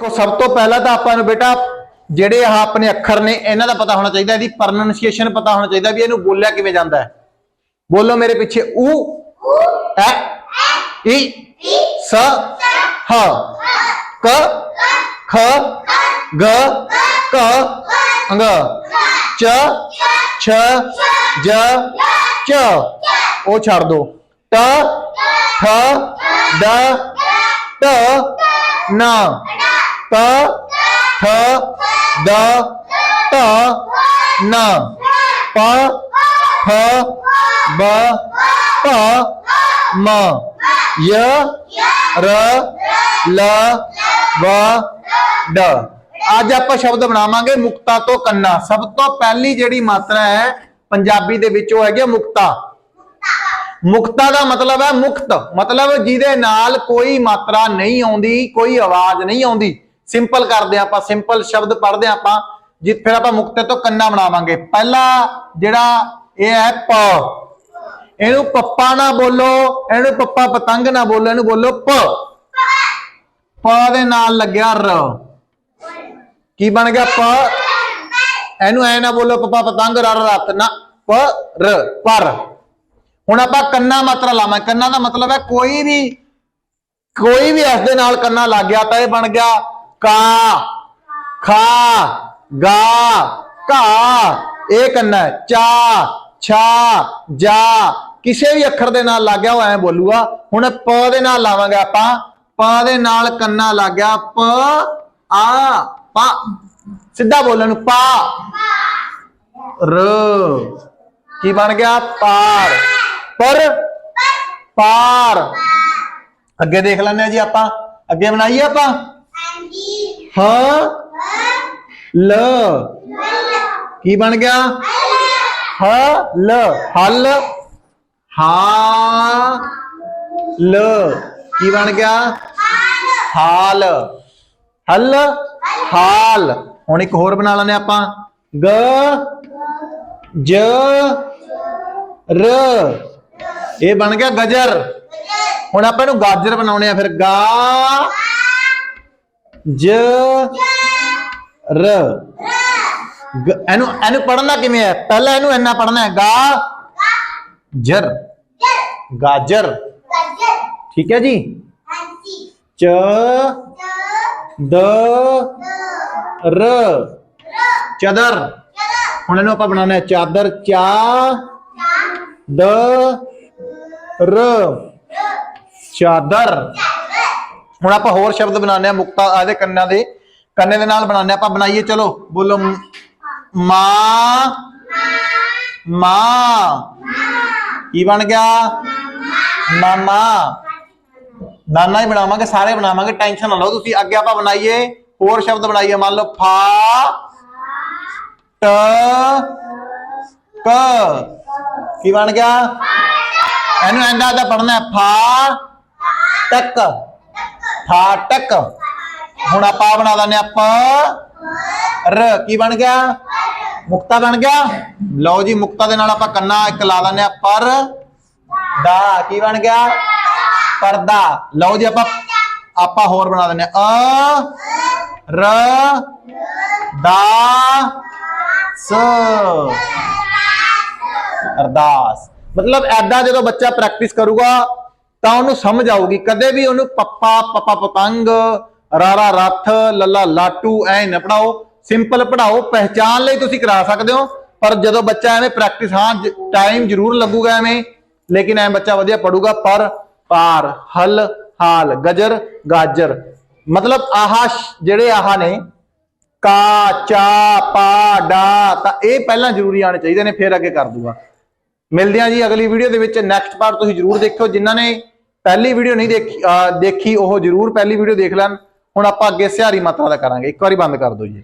ਦੇਖੋ, ਸਭ ਤੋਂ ਪਹਿਲਾਂ ਤਾਂ ਆਪਾਂ ਨੂੰ ਬੇਟਾ ਜਿਹੜੇ ਆਹ ਆਪਣੇ ਅੱਖਰ ਨੇ, ਇਹਨਾਂ ਦਾ ਪਤਾ ਹੋਣਾ ਚਾਹੀਦਾ, ਇਹਦੀ ਪ੍ਰੋਨੰਸੀਏਸ਼ਨ ਪਤਾ ਹੋਣਾ ਚਾਹੀਦਾ ਵੀ ਇਹਨੂੰ ਬੋਲਿਆ ਕਿਵੇਂ ਜਾਂਦਾ ਹੈ। ਬੋਲੋ ਮੇਰੇ ਪਿੱਛੇ ਊ ਐ, ਈ, ਸ, ਹ, ਕ, ਖ, ਗ, ਕ ਅੰਗ ਚ, ਛ, ਜ, ਚ। ਉਹ ਛੱਡ ਦੋ। ਟ, ਠ, ਡ, ਟ, ਨ। ਤ, ਠ, ਦ, ਤ, ਨ। ਪ ਫ ਬ ਭ ਮ। य ਰ, ਲ, ਵ, ਡ। ਅੱਜ ਆਪਾਂ ਸ਼ਬਦ ਬਣਾਵਾਂਗੇ ਮੁਕਤਾ ਤੋਂ ਕੰਨਾ। ਸਭ ਤੋਂ ਪਹਿਲੀ ਜਿਹੜੀ ਮਾਤਰਾ ਹੈ, ਪੰਜਾਬੀ ਦੇ ਵਿੱਚ ਉਹ ਹੈਗੀ ਹੈ ਮੁਕਤਾ। ਮੁਕਤਾ ਦਾ ਮਤਲਬ ਹੈ ਮੁਕਤ। ਮਤਲਬ ਜਿਹਦੇ ਨਾਲ ਕੋਈ ਮਾਤਰਾ ਨਹੀਂ ਆਉਂਦੀ, ਕੋਈ ਆਵਾਜ਼ ਨਹੀਂ ਆਉਂਦੀ। ਸਿੰਪਲ ਕਰਦੇ ਹਾਂ ਆਪਾਂ ਸਿੰਪਲ ਸ਼ਬਦ ਪੜ੍ਹਦੇ ਹਾਂ ਆਪਾਂ, ਜਿ ਫਿਰ ਆਪਾਂ ਮੁਕਤੇ ਤੋਂ ਕੰਨਾ ਬਣਾਵਾਂਗੇ। ਪਹਿਲਾ ਜਿਹੜਾ ਇਹ ਹੈ ਪ। ਇਹਨੂੰ ਪੱਪਾ ਨਾ ਬੋਲੋ, ਇਹਨੂੰ ਪੱਪਾ ਪਤੰਗ ਨਾ ਬੋਲੋ, ਇਹਨੂੰ ਬੋਲੋ ਪ। ਪ ਦੇ ਨਾਲ ਲੱਗਿਆ ਰ। ਕੀ ਬਣ ਗਿਆ ਪ? ਇਹਨੂੰ ਐ ਨਾ ਬੋਲੋ, ਪੱਪਾ ਪਤੰਗ ਰ ਰਤ ਨਾ, ਪ, ਰ, ਪਰ। ਹੁਣ ਆਪਾਂ ਕੰਨਾ ਮਾਤਰਾ ਲਾਵਾਂ। ਕੰਨਾ ਦਾ ਮਤਲਬ ਹੈ ਕੋਈ ਵੀ ਕੋਈ ਵੀ ਇਸ ਦੇ ਨਾਲ ਕੰਨਾ ਲੱਗ ਗਿਆ ਤਾਂ ਇਹ ਬਣ ਗਿਆ ਕਾ, ਖਾ, ਗਾ, ਘਾ, ਇਹ ਕੰਨਾ ਚਾ, ਛਾ, ਜਾ, ਕਿਸੇ ਵੀ ਅੱਖਰ ਦੇ ਨਾਲ ਲੱਗ ਉਹ ਐ ਬੋਲੂਗਾ। ਹੁਣ ਪ ਦੇ ਨਾਲ ਲਾਵਾਂਗੇ ਆਪਾਂ। ਪ ਦੇ ਨਾਲ ਕੰਨਾ ਲੱਗ ਗਿਆ। ਪ, ਆ, ਪਾ। ਸਿੱਧਾ ਬੋਲਣ ਨੂੰ, ਪਾ। ਰ। ਕੀ ਬਣ ਗਿਆ? ਪਾਰ। ਪਰ। ਪਾਰ। ਅੱਗੇ ਦੇਖ ਲੈਂਦੇ ਆ ਜੀ ਆਪਾਂ। ਅੱਗੇ ਬਣਾਈਏ ਆਪਾਂ। ਹ, ਲ। ਕੀ ਬਣ ਗਿਆ? ਹ ਲ ਹਲ। ਹਾ ਲ ਕੀ ਬਣ ਗਿਆ? ਹਾਲ। ਹਲ। ਹਾਲ। ਹੁਣ ਇੱਕ ਹੋਰ ਬਣਾ ਲੈਂਦੇ ਆਪਾਂ। ਗ, ਜ, ਰ। ਇਹ ਬਣ ਗਿਆ ਗਜਰ। ਹੁਣ ਆਪਾਂ ਇਹਨੂੰ ਗਾਜਰ ਬਣਾਉਣੇ ਆ ਫਿਰ। ਗਾ। ਜ, ਰ। ਇਹਨੂੰ ਇਹਨੂੰ ਪੜਨਾ ਕਿਵੇਂ ਹੈ? ਪਹਿਲਾਂ ਇਹਨੂੰ ਇੰਨਾ ਪੜਨਾ ਹੈ, ਗਾ, ਜਰ। ਗਾਜਰ। ਠੀਕ ਹੈ ਜੀ? ਚ, ਦ, ਰ। ਚਦਰ। ਹੁਣ ਇਹਨੂੰ ਆਪਾਂ ਬਣਾਉਣਾ ਹੈ ਚਾਦਰ, ਚਾ, ਦ, ਰ। ਚਾਦਰ। ਹੁਣ ਆਪਾਂ ਹੋਰ ਸ਼ਬਦ ਬਣਾਉਂਦੇ ਆ ਮੁਕਤਾ ਆਦੇ ਕੰਨਾਂ ਦੇ, ਕੰਨੇ ਦੇ ਨਾਲ ਬਣਾਉਂਦੇ ਆ ਆਪਾਂ ਬਣਾਈਏ, ਚਲੋ, ਬੋਲੋ, ਮਾਂ ਮਾਂ ਕੀ ਬਣ ਗਿਆ? ਮਾਮਾ ਨਾਨਾ ਹੀ ਬਣਾਵਾਂਗੇ, ਸਾਰੇ ਬਣਾਵਾਂਗੇ, ਟੈਨਸ਼ਨ ਨਾ ਲਓ ਤੁਸੀਂ, ਅੱਗੇ ਆਪਾਂ ਬਣਾਈਏ, ਹੋਰ ਸ਼ਬਦ ਬਣਾਈਏ, ਮੰਨ ਲਓ, ਫਾ, ਟ, ਕ, ਕੀ ਬਣ ਗਿਆ? ਇਹਨੂੰ ਐਂਦਾ ਦਾ ਪੜਨਾ ਫਾ ਟਕ ਫਾਟਕ। ਹੁਣ ਆਪਾਂ ਬਣਾ ਦਿੰਦੇ ਆਪਾਂ ਰ। ਕੀ ਬਣ ਗਿਆ? ਮੁਕਤਾ ਬਣ ਗਿਆ। ਲਓ ਜੀ, ਮੁਕਤਾ ਦੇ ਨਾਲ ਆਪਾਂ ਕੰਨਾ ਇੱਕ ਲਾ ਦਿੰਦੇ ਆ ਪਰ ਦਾ, ਕੀ ਬਣ ਗਿਆ? ਪਰਦਾ। ਲਓ ਜੀ, ਆਪਾਂ ਆਪਾਂ ਹੋਰ ਬਣਾ ਦਿੰਦੇ ਆ ਰ, ਦਾ, ਸ। ਅਰਦਾਸ। ਮਤਲਬ ਐਦਾਂ ਜਦੋਂ ਬੱਚਾ ਪ੍ਰੈਕਟਿਸ ਕਰੂਗਾ ਤਾਂ ਉਹਨੂੰ ਸਮਝ ਆਊਗੀ। ਕਦੇ ਵੀ ਉਹਨੂੰ ਪੱਪਾ, ਪਪਾ ਪਤੰਗ, ਰਾਰਾ ਰੱਥ, ਲੱਲਾ ਲਾਟੂ ਐ ਨਾ ਪੜਾਓ। ਸਿੰਪਲ ਪੜਾਓ ਪਹਿਚਾਨ ਲਈ ਤੁਸੀਂ ਕਰਾ ਸਕਦੇ ਹੋ। ਪਰ ਜਦੋਂ ਬੱਚਾ ਐਵੇਂ ਪ੍ਰੈਕਟਿਸ ਹਾਂ ਟਾਈਮ ਜ਼ਰੂਰ ਲੱਗੂਗਾ ਐਵੇਂ। ਲੇਕਿਨ ਐ ਬੱਚਾ ਵਧੀਆ ਪੜੂਗਾ। ਪਰ ਪਾਰ ਹਲ, ਹਾਲ, ਗਜਰ, ਗਾਜਰ। ਮਤਲਬ ਆਹ ਜਿਹੜੇ ਆਹ ਨੇ, ਕਾ, ਚਾ, ਪਾ, ਡਾ, ਤਾਂ ਇਹ ਪਹਿਲਾਂ ਜ਼ਰੂਰੀ ਆਣੇ ਚਾਹੀਦੇ ਨੇ, ਫਿਰ ਅੱਗੇ ਕਰ ਦੂਗਾ। ਮਿਲਦੇ ਹਾਂ ਜੀ ਅਗਲੀ ਵੀਡੀਓ ਦੇ ਵਿੱਚ। ਨੈਕਸਟ ਪਾਰਟ ਤੁਸੀਂ ਜਰੂਰ ਦੇਖਿਓ। ਜਿਨ੍ਹਾਂ ਨੇ ਪਹਿਲੀ ਵੀਡੀਓ ਨਹੀਂ ਦੇਖੀ ਦੇਖੀ, ਉਹ ਜਰੂਰ ਪਹਿਲੀ ਵੀਡੀਓ ਦੇਖ ਲੈਣ। ਹੁਣ ਆਪਾਂ ਅੱਗੇ ਸਿਹਾਰੀ ਮਾਤਰਾ ਦਾ ਕਰਾਂਗੇ। ਇੱਕ ਵਾਰੀ ਬੰਦ ਕਰ ਦਿਓ ਜੀ।